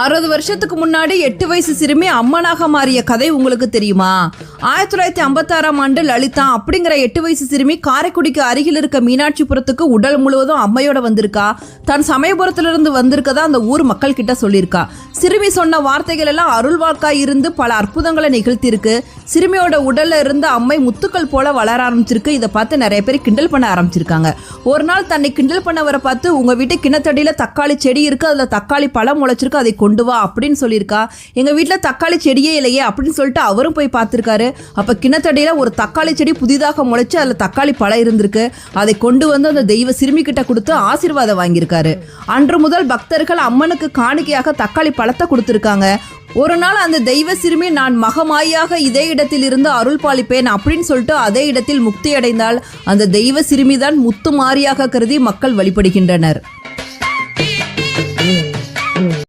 அறுபது வருஷத்துக்கு முன்னாடி எட்டு வயசு சிறுமி அம்மனாக மாறிய கதை உங்களுக்கு தெரியுமா? ஆயிரத்தி தொள்ளாயிரத்தி ஐம்பத்தாறாம் ஆண்டு லலிதா அப்படிங்கிற எட்டு வயசு சிறுமி காரைக்குடிக்கு அருகில் இருக்க மீனாட்சிபுரத்துக்கு உடல் முழுவதும் அம்மையோட வந்திருக்கா? தான் சமயபுரத்துல இருந்து வந்திருக்கதா அந்த ஊர் மக்கள் கிட்ட சொல்லியிருக்கா? சிறுமி சொன்ன வார்த்தைகள் எல்லாம் அருள்வாக்காய் இருந்து பல அற்புதங்களை நிகழ்த்தியிருக்கு. சிறுமியோட உடல்ல இருந்த அம்மை முத்துக்கள் போல வளர ஆரம்பிச்சிருக்கு. இதை பார்த்து நிறைய பேர் கிண்டல் பண்ண ஆரம்பிச்சிருக்காங்க. ஒரு நாள் தன்னை கிண்டல் பண்ணவரை பார்த்து உங்க வீட்டு கிணத்தடியில தக்காளி செடி இருக்கு அதுல தக்காளி பழம் முளைச்சிருக்கு அதை கொண்டு வா அப்படின்னு சொல்லியிருக்கா. எங்கள் வீட்டில் தக்காளி செடியே இல்லையே அப்படின்னு சொல்லிட்டு அவரும் போய் பார்த்துருக்காரு. அப்போ கிணத்தடையில் ஒரு தக்காளி செடி புதிதாக முளைச்சி அதில் தக்காளி பழம் இருந்திருக்கு. அதை கொண்டு வந்து அந்த தெய்வ சிறுமிக்கிட்ட கொடுத்து ஆசீர்வாதம் வாங்கியிருக்காரு. அன்று முதல் பக்தர்கள் அம்மனுக்கு காணிக்கையாக தக்காளி பழத்தை கொடுத்துருக்காங்க. ஒரு நாள் அந்த தெய்வ சிறுமி நான் மகமாயாக இதே இடத்தில் இருந்து அருள் பாலிப்பேன் அப்படின்னு சொல்லிட்டு அதே இடத்தில் முக்தி அடைந்தால் அந்த தெய்வ சிறுமிதான் முத்து மாரியாக கருதி மக்கள் வழிபடுகின்றனர்.